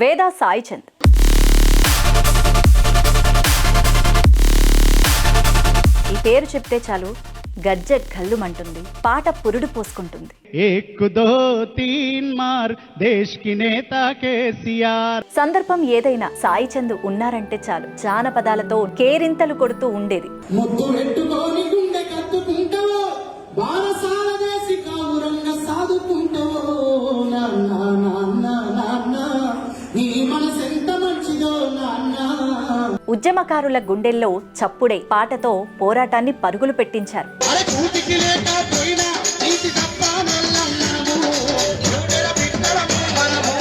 వేద సాయిచంద్. ఈ పేరు చెప్తే చాలు గజ్జె కళ్ళుమంటుంది పాట పురుడు పోసుకుంటుంది. సందర్భం ఏదైనా సాయి చంద్ ఉన్నారంటే చాలు జానపదాలతో కేరింతలు కొడుతూ ఉండేది. ఉద్యమకారుల గుండెల్లో చప్పుడై పాటతో పోరాటాన్ని పరుగులు పెట్టించారు. అరే కూటికి లేకపోయినా నీతి తప్ప నల్లన్నము ఎవడెల బిడ్డలము మనము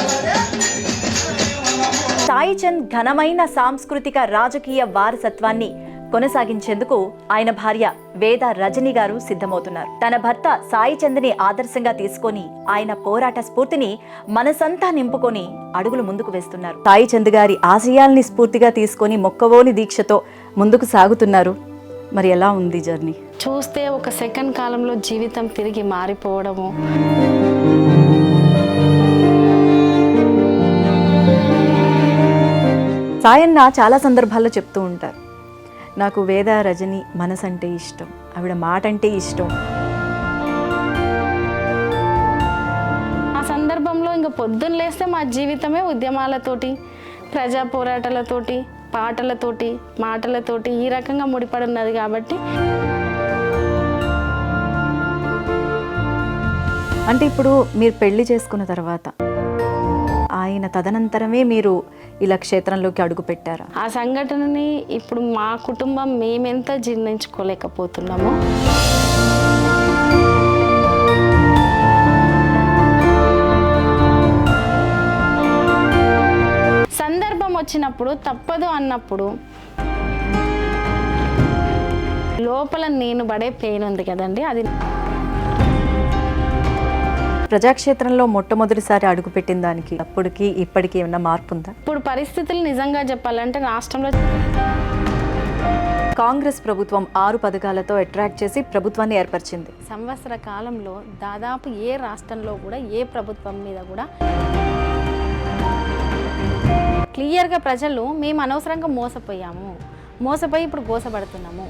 సాయి చంద్ ఘనమైన సాంస్కృతిక రాజకీయ వారసత్వాన్ని కొనసాగించేందుకు ఆయన భార్య వేద రజని గారు సిద్ధమవుతున్నారు. తన భర్త సాయి చంద్ని ఆదర్శంగా తీసుకొని ఆయన పోరాట స్ఫూర్తిని మనసంతా నింపుకొని అడుగులు ముందుకు వేస్తున్నారు. సాయి చంద్ గారి ఆశయాల్ని స్ఫూర్తిగా తీసుకొని మొక్కవోని దీక్షతో ముందుకు సాగుతున్నారు. మరి ఎలా ఉంది జర్నీ? చూస్తే ఒక సెకండ్ కాలంలో జీవితం తిరిగి మారిపోవడము. సాయన్న చాలా సందర్భాల్లో చెప్తూ ఉంటారు. నాకు వేద రజని మనసు అంటే ఇష్టం. ఆవిడ మాట అంటే ఇష్టం. ఆ సందర్భంలో ఇంకా పొద్దున్న లేస్తే మా జీవితమే ఉద్యమాలతోటి ప్రజా పోరాటాలతోటి పాటలతోటి మాటలతోటి ఈ రకంగా ముడిపడి ఉన్నది కాబట్టి. అంటే ఇప్పుడు మీరు పెళ్ళి చేసుకున్న తర్వాత ఆయన తదనంతరమే మీరు ఇలా క్షేత్రంలోకి అడుగుపెట్టారా? ఆ సంఘటనని ఇప్పుడు మా కుటుంబం మేమెంత జీర్ణించుకోలేకపోతున్నామో. సందర్భం వచ్చినప్పుడు తప్పదు అన్నప్పుడు లోపల నేను పడే పెయిన్ ఉంది కదండి అది ప్రజాక్షేత్రంలో మొట్టమొదటిసారి అడుగు పెట్టిన దానికి అప్పటికి ఇప్పటికి ఏమన్నా మార్పు ఉందా? ఇప్పుడు పరిస్థితులు నిజంగా చెప్పాలంటే రాష్ట్రంలో కాంగ్రెస్ ప్రభుత్వం ఆరు పథకాలతో అట్రాక్ట్ చేసి ప్రభుత్వాన్ని ఏర్పరిచింది. సంవత్సర కాలంలో దాదాపు ఏ రాష్ట్రంలో కూడా ఏ ప్రభుత్వం మీద కూడా క్లియర్గా ప్రజలు మేము అనవసరంగా మోసపోయాము. మోసపోయి ఇప్పుడు గోసపడుతున్నాము.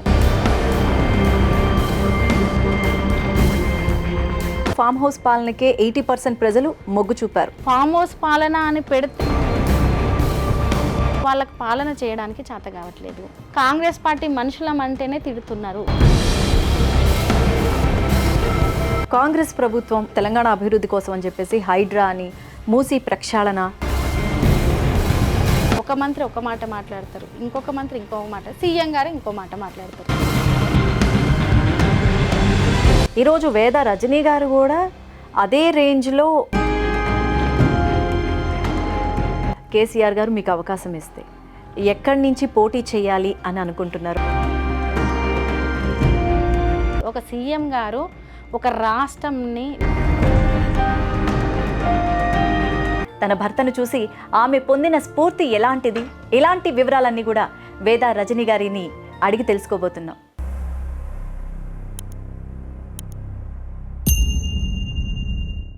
ఫామ్ హౌస్ పాలనకే ఎయిటీ పర్సెంట్ ప్రజలు మొగ్గు చూపారు. ఫామ్ హౌస్ పాలన అని పెడితే వాళ్ళకి పాలన చేయడానికి చేత కావట్లేదు. కాంగ్రెస్ పార్టీ మనుషులం అంటేనే తిడుతున్నారు. కాంగ్రెస్ ప్రభుత్వం తెలంగాణ అభివృద్ధి కోసం అని చెప్పేసి హైడ్రా అని మూసి ప్రక్షాళన. ఒక మంత్రి ఒక మాట మాట్లాడతారు. ఇంకొక మంత్రి ఇంకొక మాట. సీఎం గారు ఇంకో మాట మాట్లాడతారు. ఈరోజు వేద రజనీ గారు కూడా అదే రేంజ్లో కేసీఆర్ గారు మీకు అవకాశం ఇస్తే ఎక్కడి నుంచి పోటీ చేయాలి అని అనుకుంటున్నారు? ఒక సీఎం గారు ఒక రాష్ట్రంని తన భర్తను చూసి ఆమె పొందిన స్ఫూర్తి ఎలాంటిది? ఇలాంటి వివరాలన్నీ కూడా వేద రజనీ గారిని అడిగి తెలుసుకోబోతున్నాం.